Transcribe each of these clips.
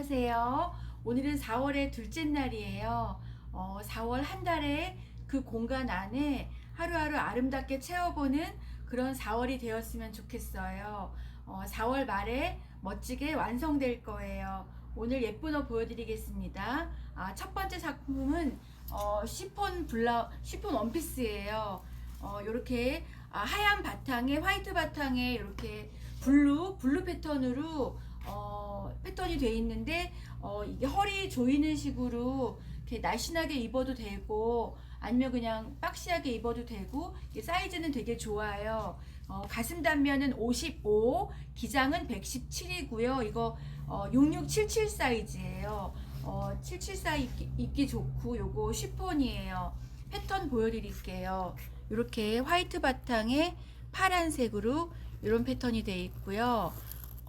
안녕하세요. 오늘은 4월의 둘째 날이에요. 어, 4월 한 달에 그 공간 안에 하루하루 아름답게 채워보는 그런 4월이 되었으면 좋겠어요. 어, 4월 말에 멋지게 완성될 거예요. 오늘 예쁜 옷 보여드리겠습니다. 아, 첫 번째 작품은 어, 시폰 블라 시폰 원피스예요. 어, 이렇게 아, 하얀 바탕에 화이트 바탕에 이렇게 블루 블루 패턴으로 어, 패턴이 돼 있는데 어, 이게 허리 조이는 식으로 이렇게 날씬하게 입어도 되고 아니면 그냥 박시하게 입어도 되고 사이즈는 되게 좋아요. 어, 가슴 단면은 55, 기장은 117이고요. 이거 어, 6677 사이즈예요. 어, 774 입기, 입기 좋고 요거 쉬폰이에요. 패턴 보여드릴게요. 이렇게 화이트 바탕에 파란색으로 이런 패턴이 되어 있고요.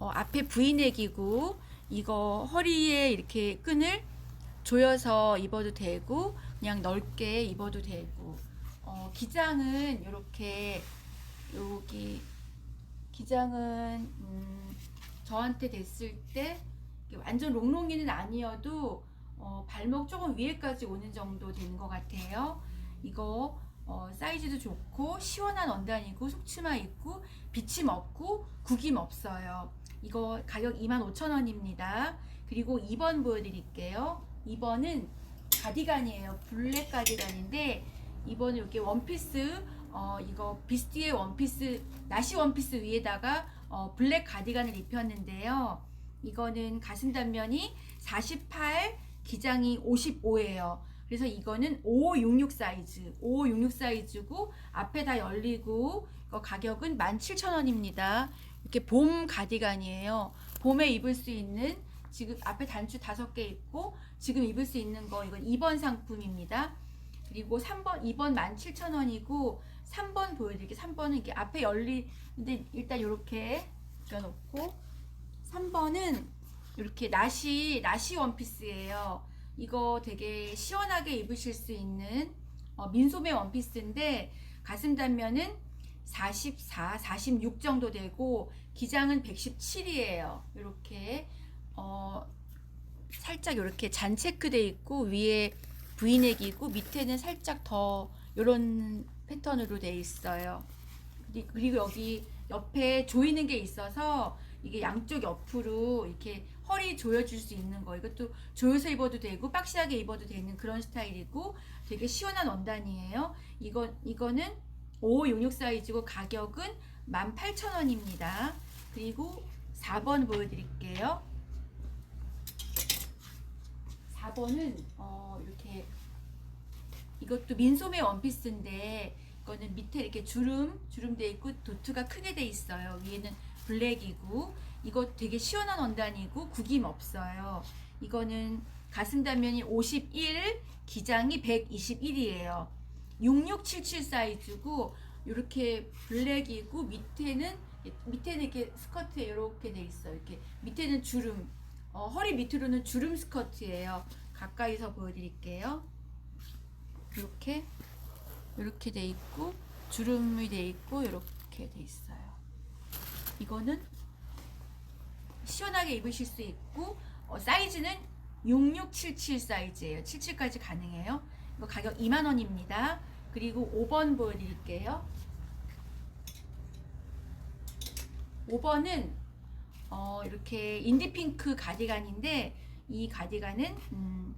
어, 앞에 V넥이고 이거 허리에 이렇게 끈을 조여서 입어도 되고 그냥 넓게 입어도 되고 어, 기장은 이렇게 여기 기장은 음, 저한테 됐을 때 완전 롱롱이는 아니어도 어, 발목 조금 위에까지 오는 정도 되는 것 같아요. 이거 어, 사이즈도 좋고 시원한 원단이고 속치마 있고 비침 없고 구김 없어요. 이거 가격 25,000원입니다. 그리고 2번 보여드릴게요. 2번은 가디건이에요. 블랙 가디건인데 2번은 이렇게 원피스 어, 이거 비스티의 원피스 나시 원피스 위에다가 어, 블랙 가디건을 입혔는데요. 이거는 가슴 단면이 48, 기장이 55예요. 그래서 이거는 566 사이즈, 566 사이즈고 앞에 다 열리고 가격은 17,000원입니다. 이렇게 봄 가디건이에요. 봄에 입을 수 있는 지금 앞에 단추 다섯 개 있고 지금 입을 수 있는 거 이건 2번 상품입니다. 그리고 3번, 2번 17,000원이고 3번 보여드릴게요. 3번은 이렇게 앞에 열리는데 일단 이렇게 껴놓고 3번은 이렇게 나시 나시 원피스예요. 이거 되게 시원하게 입으실 수 있는 어, 민소매 원피스인데 가슴 단면은 44, 46 정도 되고 기장은 117이에요. 이렇게 어, 살짝 이렇게 잔 체크돼 있고 위에 있고 밑에는 살짝 더 이런 패턴으로 돼 있어요. 그리- 그리고 여기 옆에 조이는 게 있어서 이게 양쪽 옆으로 이렇게 허리 조여줄 수 있는 거 이것도 조여서 입어도 되고 박시하게 입어도 되는 그런 스타일이고 되게 시원한 원단이에요. 이거 이거는 566 사이즈고 가격은 18,000원입니다. 그리고 4번 보여드릴게요. 4번은 어, 이렇게 이것도 민소매 원피스인데 이거는 밑에 이렇게 주름 주름 돼 있고 도트가 크게 돼 있어요. 위에는 블랙이고 이거 되게 시원한 원단이고 구김 없어요. 이거는 가슴 단면이 51, 기장이 121이에요. 6677 사이즈고 이렇게 블랙이고 밑에는 밑에는 이렇게 스커트에 이렇게 돼 있어요. 이렇게 밑에는 주름 어, 허리 밑으로는 주름 스커트예요. 가까이서 보여드릴게요. 이렇게 이렇게 돼 있고 주름이 돼 있고 이렇게 돼 있어요. 이거는 시원하게 입으실 수 있고 어, 사이즈는 6677 사이즈예요. 77까지 가능해요. 이거 가격 2만 원입니다. 그리고 5번 보여드릴게요. 5번은 어, 이렇게 인디핑크 가디건인데 이 가디건은 음,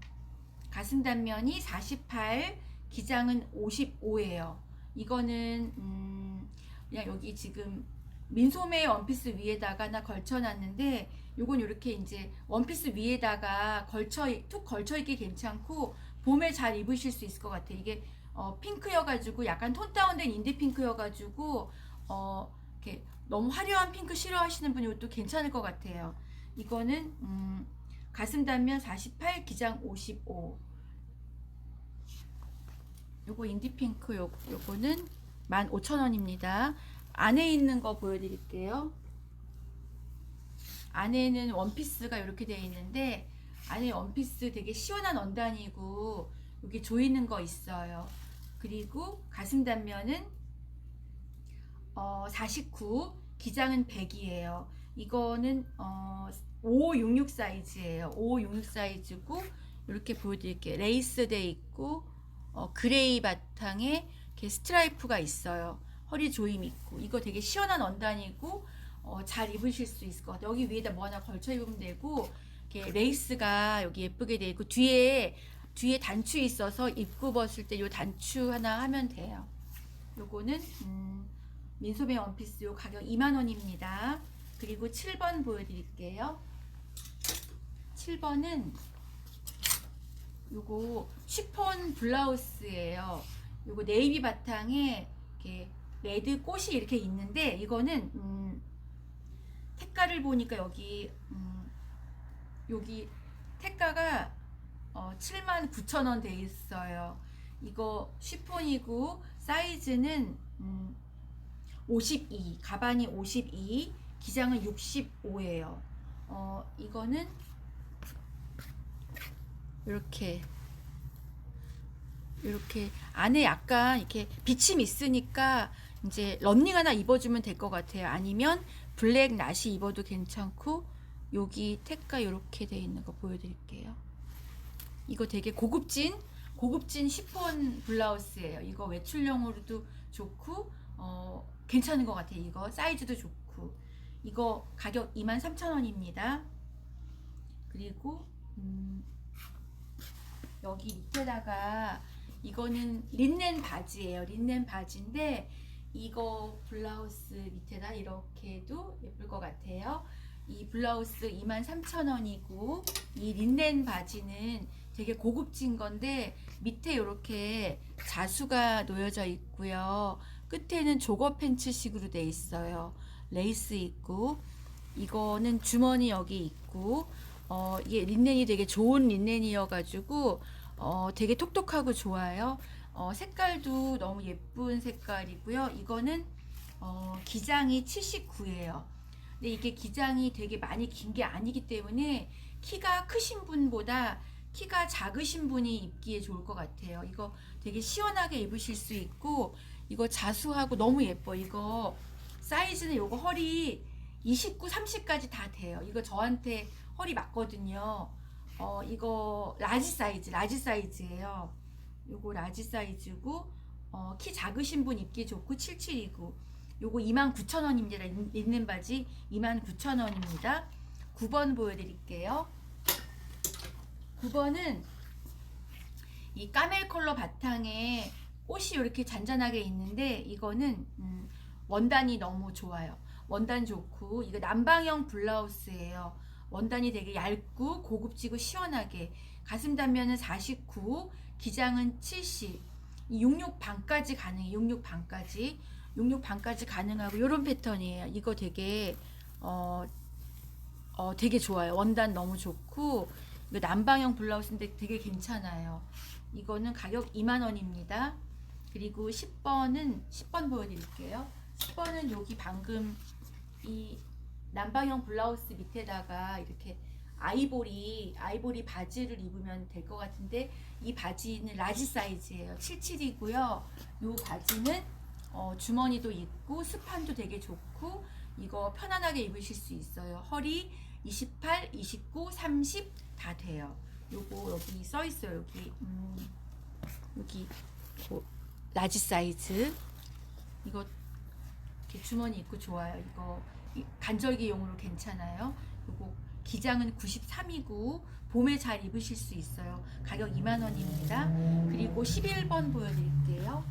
가슴 단면이 48, 기장은 55예요. 이거는 음, 그냥 여기 지금 민소매 원피스 위에다가 나 걸쳐놨는데 요건 이렇게 이제 원피스 위에다가 걸쳐 툭 걸쳐 입기 괜찮고 봄에 잘 입으실 수 있을 것 같아요. 이게 어, 핑크여가지고 약간 톤 다운된 인디 핑크여가지고 어, 이렇게 너무 화려한 핑크 싫어하시는 분이 이것도 괜찮을 것 같아요. 이거는 음, 가슴 단면 48, 기장 55. 요거 인디 핑크 요, 요거는 15,000원입니다. 안에 있는 거 보여드릴게요. 안에는 원피스가 이렇게 되어 있는데 안에 원피스 되게 시원한 원단이고 여기 조이는 거 있어요. 그리고 가슴 단면은 어, 49, 기장은 100이에요. 이거는 어, 566 사이즈예요. 566 사이즈고 이렇게 보여드릴게요. 레이스 돼 있고 어, 그레이 바탕에 이렇게 스트라이프가 있어요. 허리 조임 있고 이거 되게 시원한 원단이고 어, 잘 입으실 수 있을 것 같아요. 여기 위에다 뭐 하나 걸쳐 입으면 되고 이렇게 레이스가 여기 예쁘게 돼 있고 뒤에 뒤에 단추 있어서 입고 벗을 때 요 단추 하나 하면 돼요. 요거는 음, 민소매 원피스 요 가격 2만 원입니다. 그리고 7번 보여드릴게요. 7번은 요거 쉬폰 블라우스예요. 요거 네이비 바탕에 이렇게 레드 꽃이 이렇게 있는데 이거는 음, 택가를 보니까 여기 음, 여기 택가가 어, 7만 9천 원 돼 있어요. 이거 쉬폰이고 사이즈는 음, 52 가방이 52 기장은 65예요. 어 이거는 이렇게 이렇게 안에 약간 이렇게 비침 있으니까 이제 런닝 하나 입어주면 될 것 같아요. 아니면 블랙 나시 입어도 괜찮고 여기 택가 이렇게 돼 있는 거 보여드릴게요. 이거 되게 고급진 고급진 시폰 블라우스예요. 이거 외출용으로도 좋고 어, 괜찮은 것 같아요. 이거 사이즈도 좋고 이거 가격 23,000원입니다. 그리고 음, 여기 밑에다가 이거는 린넨 바지예요. 린넨 바지인데 이거 블라우스 밑에다 이렇게 해도 예쁠 것 같아요. 이 블라우스 23,000원이고 이 린넨 바지는 되게 고급진 건데 밑에 이렇게 자수가 놓여져 있고요. 끝에는 조거 팬츠식으로 돼 있어요. 레이스 있고 이거는 주머니 여기 있고 어 이게 린넨이 되게 좋은 린넨이어 가지고 어 되게 톡톡하고 좋아요. 어 색깔도 너무 예쁜 색깔이고요. 이거는 어 기장이 79예요. 근데 이게 기장이 되게 많이 긴 게 아니기 때문에 키가 크신 분보다 키가 작으신 분이 입기에 좋을 것 같아요. 이거 되게 시원하게 입으실 수 있고 이거 자수하고 너무 예뻐. 이거 사이즈는 요거 허리 29, 30까지 다 돼요. 이거 저한테 허리 맞거든요. 어 이거 라지 사이즈, 라지 사이즈예요. 요거 라지 사이즈고 어, 키 작으신 분 입기 좋고 77이고 요거 29,000원입니다. 있는 바지 29,000원입니다. 9번 보여드릴게요. 9번은 이 까멜 컬러 바탕에 꽃이 이렇게 잔잔하게 있는데 이거는 음, 원단이 너무 좋아요. 원단 좋고 이거 남방형 블라우스예요. 원단이 되게 얇고 고급지고 시원하게 가슴 단면은 49, 기장은 70, 66 반까지 가능해. 66 반까지. 66 반까지 가능하고 이런 패턴이에요. 이거 되게 어, 어 되게 좋아요. 원단 너무 좋고 이거 남방형 블라우스인데 되게 괜찮아요. 이거는 가격 2만 원입니다. 그리고 10번은 10번 보여 드릴게요. 10번은 여기 방금 이 남방형 블라우스 밑에다가 이렇게 아이보리 아이보리 바지를 입으면 될 것 같은데 이 바지는 라지 사이즈예요. 77이고요. 이 바지는 어, 주머니도 있고 스판도 되게 좋고 이거 편안하게 입으실 수 있어요. 허리 28, 29, 30 다 돼요. 요거 여기 써 있어요. 여기 음, 여기 뭐, 라지 사이즈 이거 주머니 있고 좋아요. 이거 이- 간절기용으로 괜찮아요. 요거 기장은 93이고 봄에 잘 입으실 수 있어요. 가격 2만 원입니다. 그리고 11번 보여드릴게요.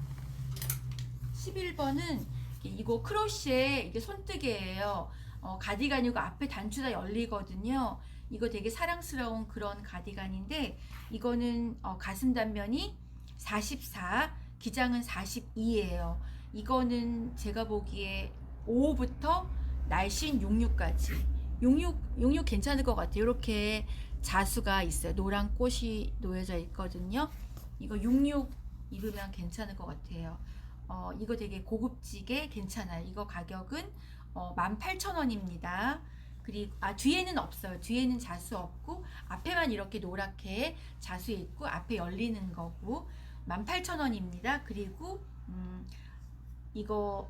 11번은 이거 크로시에 이게 손뜨개예요. 어, 가디건이고 앞에 단추가 열리거든요. 이거 되게 사랑스러운 그런 가디건인데 이거는 어, 가슴 단면이 44, 기장은 42예요. 이거는 제가 보기에 5부터 날씬 66까지 66 66 괜찮을 것 같아요. 이렇게 자수가 있어요. 노란 꽃이 놓여져 있거든요. 이거 66 입으면 괜찮을 것 같아요. 어, 이거 되게 고급지게 괜찮아요. 이거 가격은 어, 18,000원입니다. 그리고 아 뒤에는 없어요. 뒤에는 자수 없고 앞에만 이렇게 노랗게 자수 있고 앞에 열리는 거고 18,000원입니다. 그리고 음, 이거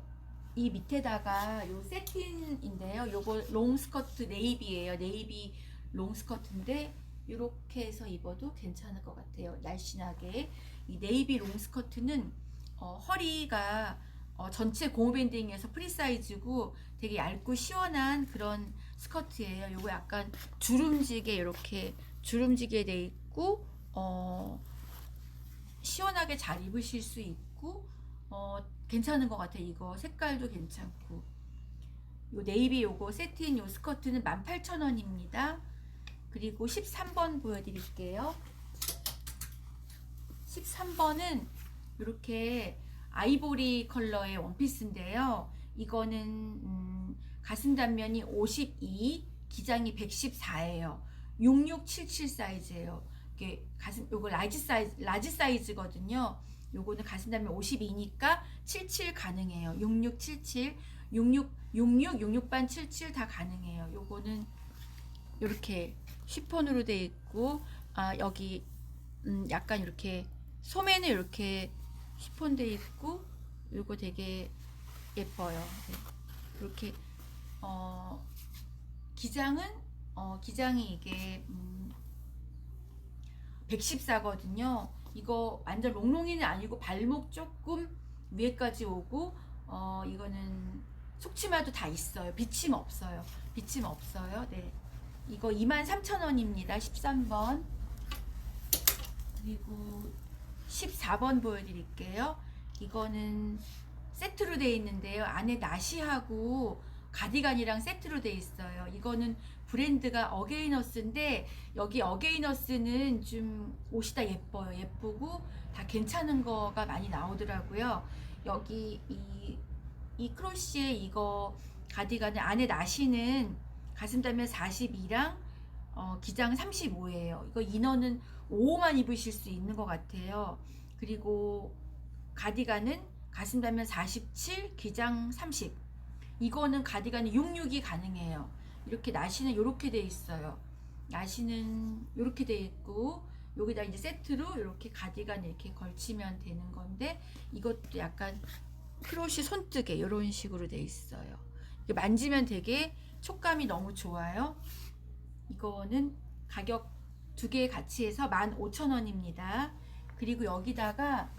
이 밑에다가 요 세틴인데요. 요거 롱 스커트 네이비예요. 네이비 롱 스커트인데 이렇게 해서 입어도 괜찮을 것 같아요. 날씬하게 이 네이비 롱 스커트는 어, 허리가 어, 전체 고무밴딩에서 프리 사이즈고 되게 얇고 시원한 그런 스커트예요. 요거 약간 주름지게 이렇게 주름지게 돼 있고 어, 시원하게 잘 입으실 수 있고 어, 괜찮은 것 같아요. 이거 색깔도 괜찮고 요 네이비 요거 세트인 요 스커트는 18,000원입니다. 그리고 13번 보여드릴게요. 13번은 이렇게 아이보리 컬러의 원피스인데요. 이거는 음, 가슴 단면이 52, 기장이 114예요. 6677 사이즈예요. 이게 가슴 요거 라지 사이즈 라지 사이즈거든요. 요거는 가슴 단면 52니까 77 가능해요. 6677, 66 66 66반 77 다 가능해요. 요거는 이렇게 쉬폰으로 돼 있고 아 여기 음, 약간 이렇게 소매는 이렇게 쉬폰 돼 있고 요거 되게 예뻐요. 네. 이렇게 어 기장은 어 기장이 이게 음 114거든요. 이거 완전 롱롱이는 아니고 발목 조금 위에까지 오고 어 이거는 속치마도 다 있어요. 비침 없어요. 비침 없어요. 네. 이거 23,000원입니다. 13번. 그리고 14번 보여드릴게요. 이거는 세트로 되어 있는데요. 안에 나시하고 가디건이랑 세트로 되어 있어요. 이거는 브랜드가 어게이너스인데 여기 어게이너스는 좀 옷이 다 예뻐요. 예쁘고 다 괜찮은 거가 많이 나오더라고요. 여기 이, 이 크로시에 이거 가디건의 안에 나시는 가슴 단면 42랑 어, 기장 35예요. 이거 인어는 5만 입으실 수 있는 것 같아요. 그리고 가디건은 가슴 단면 47, 기장 30. 이거는 가디건이 66이 가능해요. 이렇게 나시는 이렇게 돼 있어요. 나시는 이렇게 돼 있고 여기다 이제 세트로 이렇게 가디건 이렇게 걸치면 되는 건데 이것도 약간 크로시 손뜨개 이런 식으로 돼 있어요. 만지면 되게 촉감이 너무 좋아요. 이거는 가격 두 개 같이 해서 15,000원입니다. 그리고 여기다가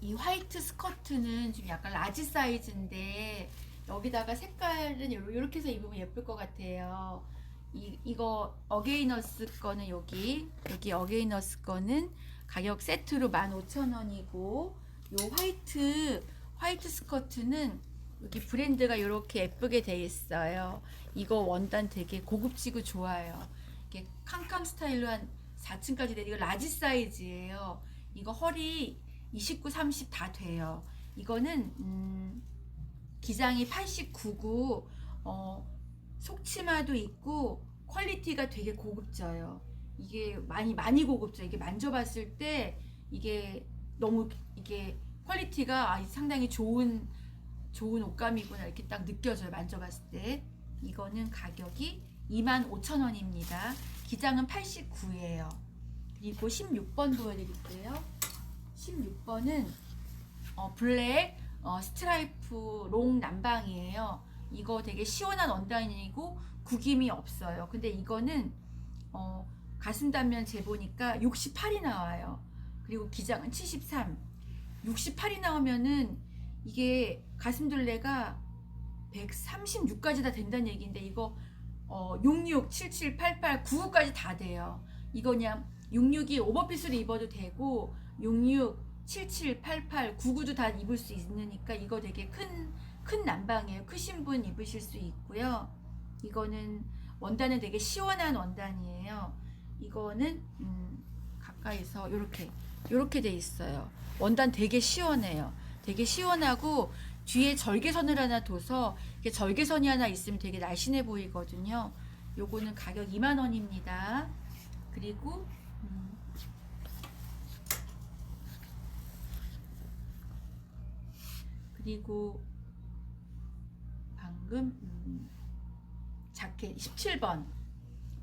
이 화이트 스커트는 좀 약간 라지 사이즈인데 여기다가 색깔은 이렇게 해서 입으면 예쁠 것 같아요. 이, 이거 어게이너스 거는 여기 여기 어게이너스 거는 가격 세트로 15,000원이고 요 화이트 화이트 스커트는 여기 브랜드가 이렇게 예쁘게 돼 있어요. 이거 원단 되게 고급지고 좋아요. 이게 캉캉 스타일로 한 4층까지 돼. 이거 라지 사이즈예요. 이거 허리 29, 30 다 돼요. 이거는 음, 기장이 89고 어, 속치마도 있고 퀄리티가 되게 고급져요. 이게 많이 많이 고급져. 이게 만져봤을 때 이게 너무 이게 퀄리티가 아, 상당히 좋은 좋은 옷감이구나 이렇게 딱 느껴져요. 만져봤을 때 이거는 가격이 25,000원입니다. 기장은 89예요. 그리고 16번 보여드릴게요. 16번은 어, 블랙 어, 스트라이프 롱 남방이에요. 이거 되게 시원한 원단이고 구김이 없어요. 근데 이거는 어, 가슴 단면 재보니까 68이 나와요. 그리고 기장은 73. 68이 나오면은 이게 가슴 둘레가 136까지 다 된다는 얘기인데 이거 어, 66, 77, 88, 99까지 다 돼요. 이거 그냥 66이 오버핏으로 입어도 되고 66, 77, 88, 99도 다 입을 수 있으니까 이거 되게 큰, 큰 난방이에요. 크신 분 입으실 수 있고요. 이거는 원단은 되게 시원한 원단이에요. 이거는 음, 가까이서 이렇게 이렇게 돼 있어요. 원단 되게 시원해요. 되게 시원하고 뒤에 절개선을 하나 둬서 이렇게 절개선이 하나 있으면 되게 날씬해 보이거든요. 요거는 가격 2만 원입니다. 그리고 음, 그리고 방금 음, 자켓 17번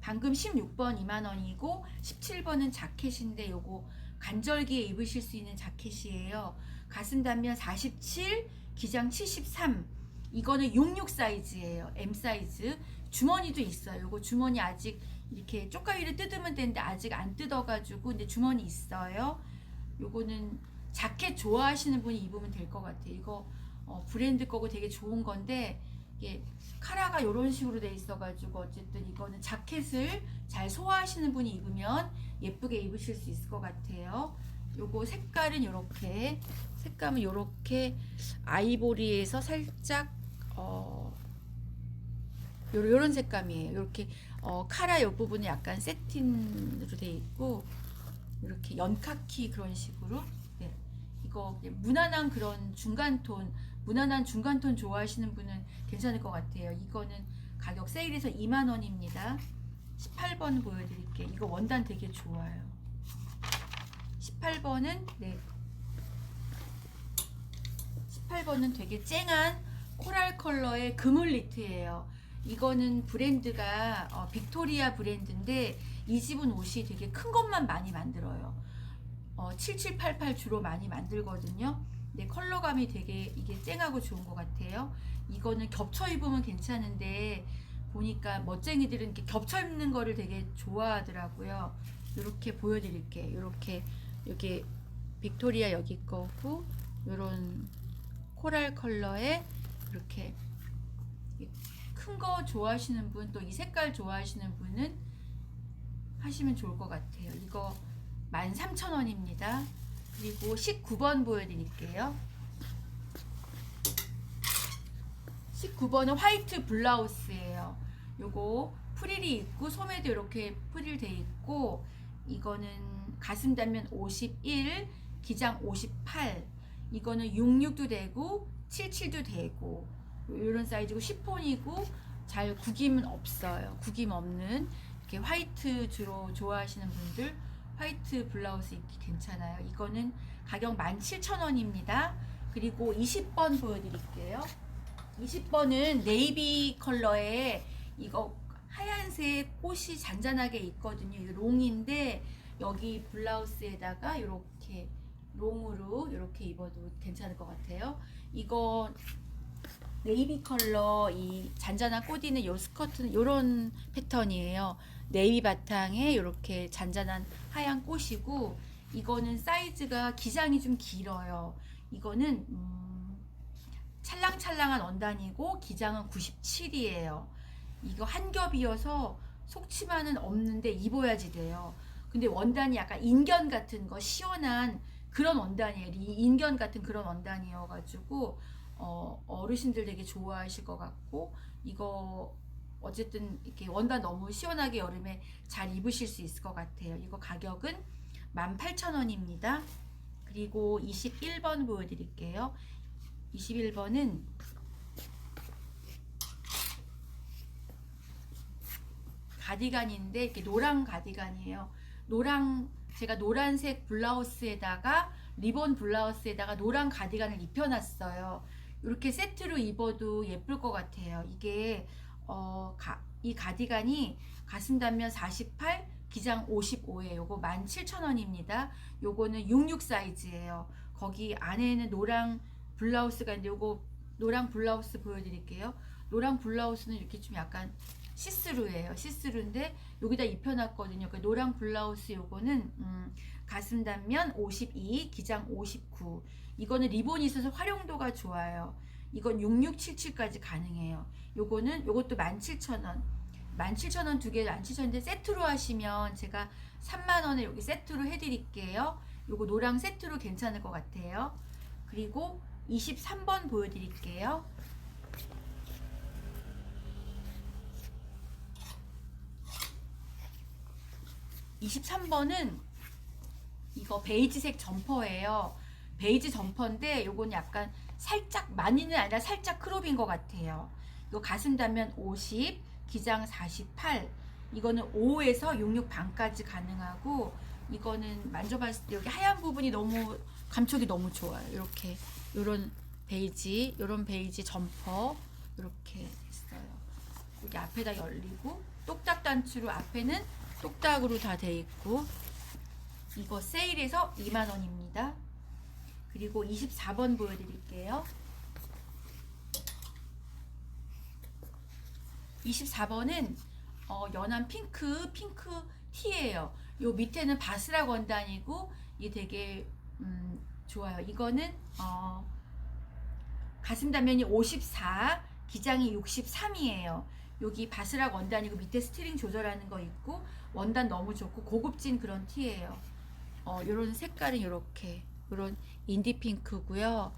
방금 16번 2만 원이고 17번은 자켓인데 요거 간절기에 입으실 수 있는 자켓이에요. 가슴 단면 47, 기장 73. 이거는 66 사이즈예요. M 사이즈. 주머니도 있어요. 요거 주머니 아직 이렇게 쪽가위를 뜯으면 되는데 아직 안 뜯어가지고 근데 주머니 있어요. 요거는 자켓 좋아하시는 분이 입으면 될 것 같아요. 이거 어, 브랜드 거고 되게 좋은 건데 이게 카라가 이런 식으로 돼 있어가지고 어쨌든 이거는 자켓을 잘 소화하시는 분이 입으면 예쁘게 입으실 수 있을 것 같아요. 요거 색깔은 이렇게 색감은 이렇게 아이보리에서 살짝 어 요- 요런 색감이에요. 이렇게 어 카라 요 부분이 약간 세틴으로 돼 있고 이렇게 연카키 그런 식으로 네. 이거 무난한 그런 중간 톤 무난한 중간 톤 좋아하시는 분은 괜찮을 것 같아요. 이거는 가격 세일해서 2만 원입니다. 18번 보여드릴게요. 이거 원단 되게 좋아요. 18번은 네. 18번은 되게 쨍한 코랄 컬러의 그물 니트예요. 이거는 브랜드가 어, 빅토리아 브랜드인데 이 집은 옷이 되게 큰 것만 많이 만들어요. 어, 7788 주로 많이 만들거든요. 근데 컬러감이 되게 이게 쨍하고 좋은 것 같아요. 이거는 겹쳐 입으면 괜찮은데 보니까 멋쟁이들은 이렇게 겹쳐 입는 거를 되게 좋아하더라고요. 이렇게 보여드릴게요. 이렇게 여기 빅토리아 여기 거고 요런 코랄 컬러에 이렇게 큰 거 좋아하시는 분 또 이 색깔 좋아하시는 분은 하시면 좋을 것 같아요. 이거 13,000원입니다. 그리고 19번 보여드릴게요. 19번은 화이트 블라우스예요. 요거 프릴이 있고 소매도 이렇게 프릴 돼 있고 이거는 가슴 단면 51, 기장 58. 이거는 66도 되고 77도 되고 이런 사이즈고 시폰이고 잘 구김은 없어요. 구김 없는 이렇게 화이트 주로 좋아하시는 분들 화이트 블라우스 입기 괜찮아요. 이거는 가격 17,000원입니다. 그리고 20번 보여드릴게요. 20번은 네이비 컬러에 이거 하얀색 꽃이 잔잔하게 있거든요. 이거 롱인데 여기 블라우스에다가 이렇게 롱으로 이렇게 입어도 괜찮을 것 같아요. 이거 네이비 컬러 이 잔잔한 꽃 있는 요 스커트는 요런 패턴이에요. 네이비 바탕에 이렇게 잔잔한 하얀 꽃이고 이거는 사이즈가 기장이 좀 길어요. 이거는 음, 찰랑찰랑한 원단이고 기장은 97이에요. 이거 한 겹이어서 속치마는 없는데 입어야지 돼요. 근데 원단이 약간 인견 같은 거 시원한 그런 원단이에요. 이 인견 같은 그런 원단이어가지고 어, 어르신들 되게 좋아하실 것 같고 이거 어쨌든 이렇게 원단 너무 시원하게 여름에 잘 입으실 수 있을 것 같아요. 이거 가격은 18,000원입니다. 그리고 21번 보여드릴게요. 21번은 가디건인데 이렇게 노랑 가디건이에요. 노랑 제가 노란색 블라우스에다가 리본 블라우스에다가 노란 가디건을 입혀놨어요. 이렇게 세트로 입어도 예쁠 것 같아요. 이게 어, 가, 이 가디건이 가슴 단면 48, 기장 55예요. 요거 17,000원입니다. 요거는 66 사이즈예요. 거기 안에는 노랑 블라우스가 있는데 요거 노랑 블라우스 보여드릴게요. 노랑 블라우스는 이렇게 좀 약간 시스루예요. 시스루인데 여기다 입혀놨거든요. 그 노랑 블라우스 요거는 음, 가슴 단면 52, 기장 59. 이거는 리본이 있어서 활용도가 좋아요. 이건 6677까지 가능해요. 요거는 요것도 17,000원. 17,000원 두 개 17,000원인데 세트로 하시면 제가 3만 원에 여기 세트로 해 드릴게요. 요거 노랑 세트로 괜찮을 것 같아요. 그리고 23번 보여 드릴게요. 이십삼 번은 이거 베이지색 점퍼예요. 베이지 점퍼인데 요건 약간 살짝 많이는 아니라 살짝 크롭인 것 같아요. 이거 가슴 단면 50, 기장 48. 이거는 5에서 66 반까지 가능하고 이거는 만져봤을 때 여기 하얀 부분이 너무 감촉이 너무 좋아요. 이렇게 요런 베이지, 요런 베이지 점퍼 이렇게 있어요. 여기 앞에다 열리고 똑딱 단추로 앞에는 똑딱으로 다 돼 있고 이거 세일해서 2만 원입니다. 그리고 24번 보여드릴게요. 24번은 어, 연한 핑크, 핑크 티예요. 요 밑에는 바스락 원단이고 이게 되게 음, 좋아요. 이거는 어, 가슴 단면이 54, 기장이 63이에요. 여기 바스락 원단이고 밑에 스트링 조절하는 거 있고 원단 너무 좋고 고급진 그런 티예요. 어, 요런 색깔은 요렇게 요런 인디 핑크고요.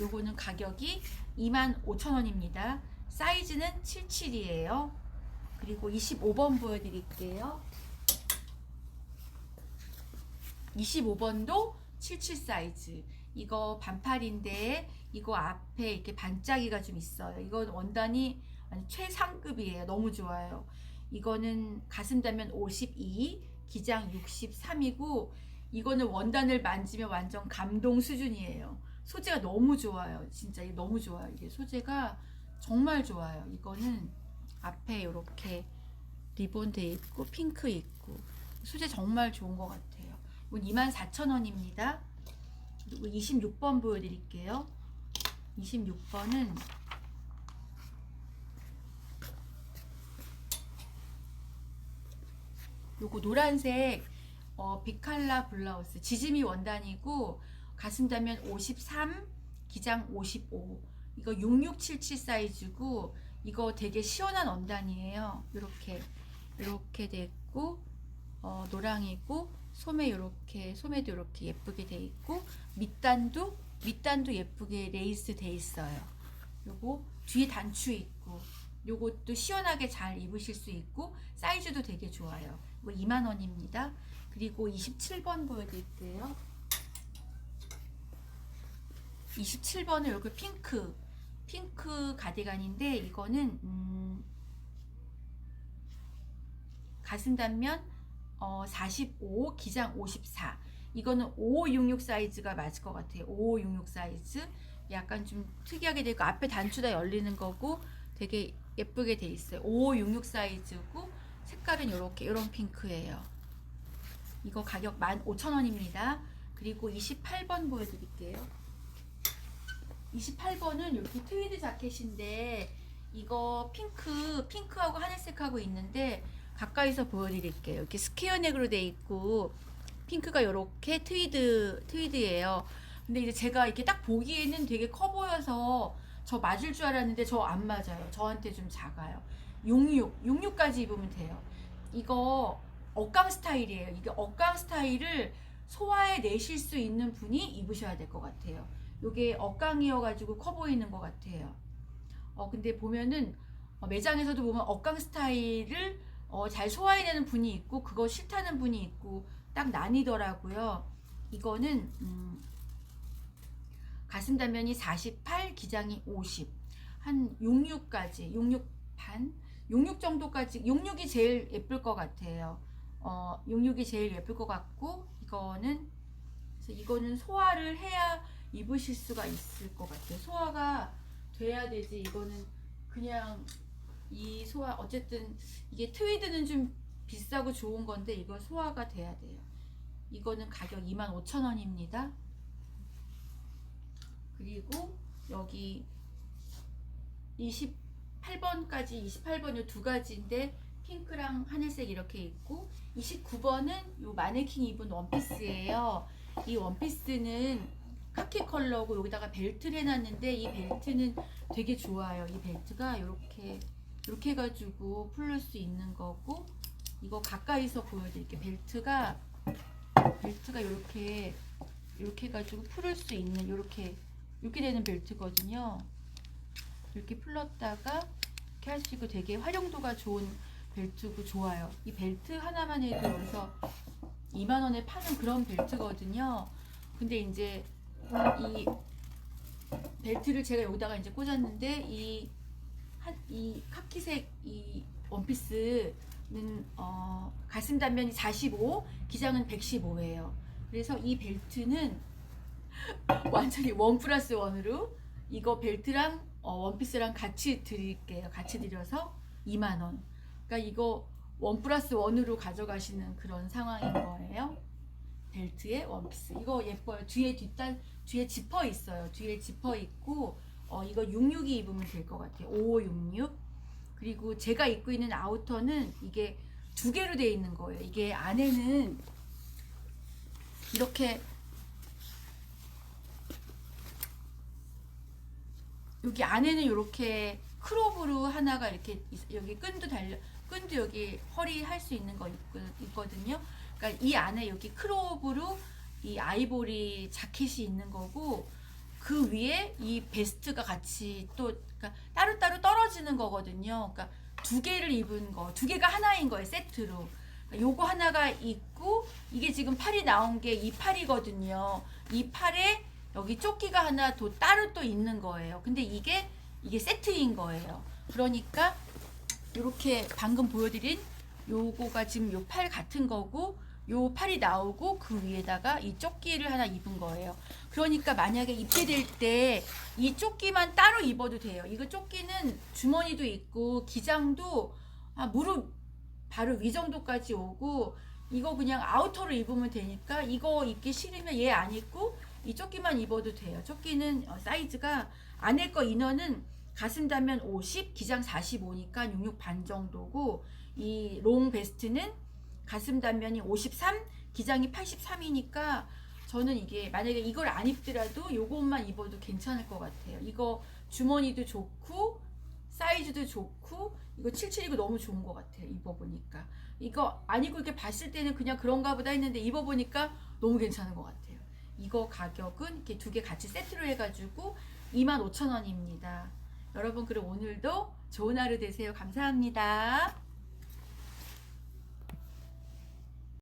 요거는 가격이 25,000원입니다. 사이즈는 77이에요. 그리고 25번 보여드릴게요. 25번도 77 사이즈. 이거 반팔인데 이거 앞에 이렇게 반짝이가 좀 있어요. 이건 원단이 최상급이에요. 너무 좋아요. 이거는 가슴 단면 52, 기장 63이고 이거는 원단을 만지면 완전 감동 수준이에요. 소재가 너무 좋아요. 진짜 이게 너무 좋아요. 이게 소재가 정말 좋아요. 이거는 앞에 이렇게 리본 돼 있고 핑크 있고 소재 정말 좋은 것 같아요. 이건 24,000원입니다. 그리고 26번 보여드릴게요. 26번은 요거 노란색 어, 비칼라 블라우스. 지짐이 원단이고 가슴 단면 53 기장 55 이거 6677 사이즈고 이거 되게 시원한 원단이에요. 이렇게 이렇게 됐고 어, 노랑이고 소매 이렇게 소매도 이렇게 예쁘게 돼 있고 밑단도 밑단도 예쁘게 레이스 돼 있어요. 요거 뒤에 단추 있고 요것도 시원하게 잘 입으실 수 있고 사이즈도 되게 좋아요. 이거 2만 원입니다. 그리고 27번 보여드릴게요. 27번은 이렇게 핑크 핑크 가디건인데 이거는 음, 가슴 단면 어, 45 기장 54 이거는 5566 사이즈가 맞을 것 같아요. 5566 사이즈. 약간 좀 특이하게 되고 앞에 단추 다 열리는 거고 되게 예쁘게 돼 있어요 5566 사이즈고 색깔은 이렇게 이런 핑크예요 이거 가격 15,000원입니다 그리고 28번 보여드릴게요 28번은 이렇게 트위드 자켓인데 이거 핑크 핑크하고 하늘색하고 있는데 가까이서 보여드릴게요. 이렇게 스퀘어 넥으로 돼 있고 핑크가 이렇게 트위드 트위드예요. 근데 이제 제가 이렇게 딱 보기에는 되게 커 보여서 저 맞을 줄 알았는데 저 안 맞아요. 저한테 좀 작아요. 66 66까지 입으면 돼요. 이거 억강 스타일이에요. 이게 억강 스타일을 소화해 내실 수 있는 분이 입으셔야 될 것 같아요. 요게 억강이어가지고 커 보이는 것 같아요. 어, 근데 보면은 어, 매장에서도 보면 억강 스타일을 어, 잘 소화해내는 분이 있고 그거 싫다는 분이 있고 딱 나뉘더라고요. 이거는 음, 가슴 단면이 48, 기장이 50, 한 66까지, 66 반, 66 정도까지, 66이 제일 예쁠 것 같아요. 어, 66이 제일 예쁠 것 같고 이거는 그래서 이거는 소화를 해야 입으실 수가 있을 것 같아요. 소화가 돼야 되지. 이거는 그냥 이 소화 어쨌든 이게 트위드는 좀 비싸고 좋은 건데 이건 소화가 돼야 돼요. 이거는 가격 25,000원입니다. 그리고 여기 28번까지 28번 요 두 가지인데 핑크랑 하늘색 이렇게 있고 29번은 요 마네킹 입은 원피스예요. 이 원피스는 카키 컬러고 여기다가 벨트를 해놨는데 이 벨트는 되게 좋아요. 이 벨트가 이렇게 이렇게 해가지고 풀릴 수 있는 거고 이거 가까이서 보여드릴게요. 벨트가 벨트가 이렇게 이렇게 해가지고 풀을 수 있는 이렇게 이렇게 되는 벨트거든요. 이렇게 풀렀다가 이렇게 하시고 되게 활용도가 좋은 벨트고 좋아요. 이 벨트 하나만 해도 여기서 2만 원에 파는 그런 벨트거든요. 근데 이제 이 벨트를 제가 여기다가 이제 꽂았는데 이, 한, 이 카키색 이 원피스는 어, 가슴 단면이 45, 기장은 115예요. 그래서 이 벨트는 완전히 원 플러스 원으로 이거 벨트랑 어, 원피스랑 같이 드릴게요. 같이 드려서 2만 원. 그러니까 이거 원 플러스 원으로 가져가시는 그런 상황인 거예요. 벨트에 원피스. 이거 예뻐요. 뒤에 뒷단 뒤에 지퍼 있어요. 뒤에 지퍼 있고 어 이거 66이 입으면 될 것 같아요. 5566. 그리고 제가 입고 있는 아우터는 이게 두 개로 되어 있는 거예요. 이게 안에는 이렇게 여기 안에는 이렇게 크롭으로 하나가 이렇게 있- 여기 끈도 달려 끈도 여기 허리 할 수 있는 거 있거든요. 그러니까 이 안에 여기 크롭으로 이 아이보리 자켓이 있는 거고 그 위에 이 베스트가 같이 또 그러니까 따로따로 떨어지는 거거든요. 그러니까 두 개를 입은 거, 두 개가 하나인 거예요, 세트로. 그러니까 요거 하나가 있고 이게 지금 팔이 나온 게 이 팔이거든요. 이 팔에 여기 조끼가 하나 또 따로 또 있는 거예요. 근데 이게 이게 세트인 거예요. 그러니까 이렇게 방금 보여드린 요거가 지금 요 팔 같은 거고 요 팔이 나오고 그 위에다가 이 조끼를 하나 입은 거예요. 그러니까 만약에 입게 될 때 이 조끼만 따로 입어도 돼요. 이거 조끼는 주머니도 있고 기장도 아, 무릎 바로 위 정도까지 오고 이거 그냥 아우터로 입으면 되니까 이거 입기 싫으면 얘 안 입고 이 조끼만 입어도 돼요. 조끼는 어, 사이즈가 안에 거 인어는 가슴 단면 50, 기장 45니까 66 반 정도고 이 롱 베스트는 가슴 단면이 53, 기장이 83이니까 저는 이게 만약에 이걸 안 입더라도 요것만 입어도 괜찮을 것 같아요. 이거 주머니도 좋고 사이즈도 좋고 이거 77이고 너무 좋은 것 같아요. 입어보니까 이거 안 입고 이렇게 봤을 때는 그냥 그런가 보다 했는데 입어보니까 너무 괜찮은 것 같아요. 이거 가격은 이렇게 두 개 같이 세트로 해가지고 25,000원입니다. 여러분 그럼 오늘도 좋은 하루 되세요. 감사합니다.